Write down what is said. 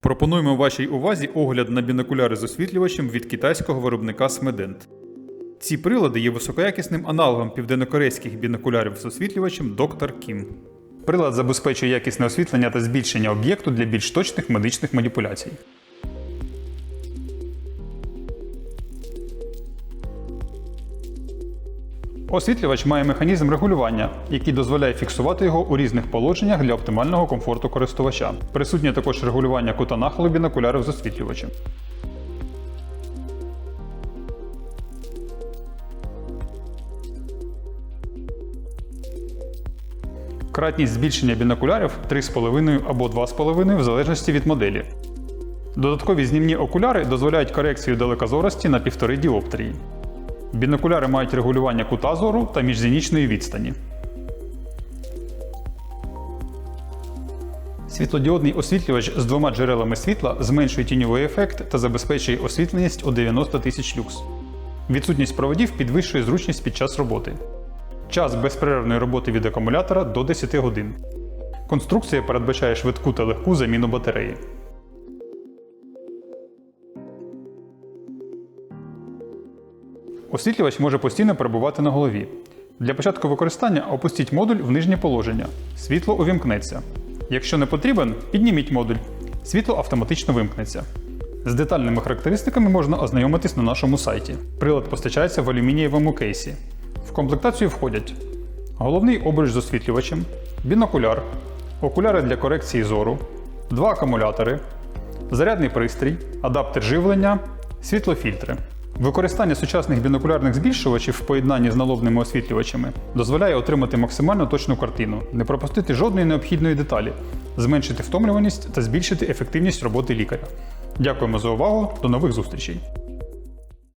Пропонуємо вашій увазі огляд на бінокуляри з освітлювачем від китайського виробника Смедент. Ці прилади є високоякісним аналогом південнокорейських бінокулярів з освітлювачем Dr. Kim. Прилад забезпечує якісне освітлення та збільшення об'єкту для більш точних медичних маніпуляцій. Освітлювач має механізм регулювання, який дозволяє фіксувати його у різних положеннях для оптимального комфорту користувача. Присутнє також регулювання кута нахилу бінокулярів з освітлювачем. Кратність збільшення бінокулярів 3,5 або 2,5 в залежності від моделі. Додаткові знімні окуляри дозволяють корекцію далекозорості на 1,5 діоптрії. Бінокуляри мають регулювання кута зору та міжзенічної відстані. Світлодіодний освітлювач з двома джерелами світла зменшує тіньовий ефект та забезпечує освітленість у 90 тисяч люкс. Відсутність проводів підвищує зручність під час роботи. Час безперервної роботи від акумулятора до 10 годин. Конструкція передбачає швидку та легку заміну батареї. Освітлювач може постійно перебувати на голові. Для початку використання опустіть модуль в нижнє положення. Світло увімкнеться. Якщо не потрібен, підніміть модуль. Світло автоматично вимкнеться. З детальними характеристиками можна ознайомитись на нашому сайті. Прилад постачається в алюмінієвому кейсі. В комплектацію входять головний обруч з освітлювачем, бінокуляр, окуляри для корекції зору, два акумулятори, зарядний пристрій, адаптер живлення, світлофільтри. Використання сучасних бінокулярних збільшувачів в поєднанні з налобними освітлювачами дозволяє отримати максимально точну картину, не пропустити жодної необхідної деталі, зменшити втомлюваність та збільшити ефективність роботи лікаря. Дякуємо за увагу, до нових зустрічей!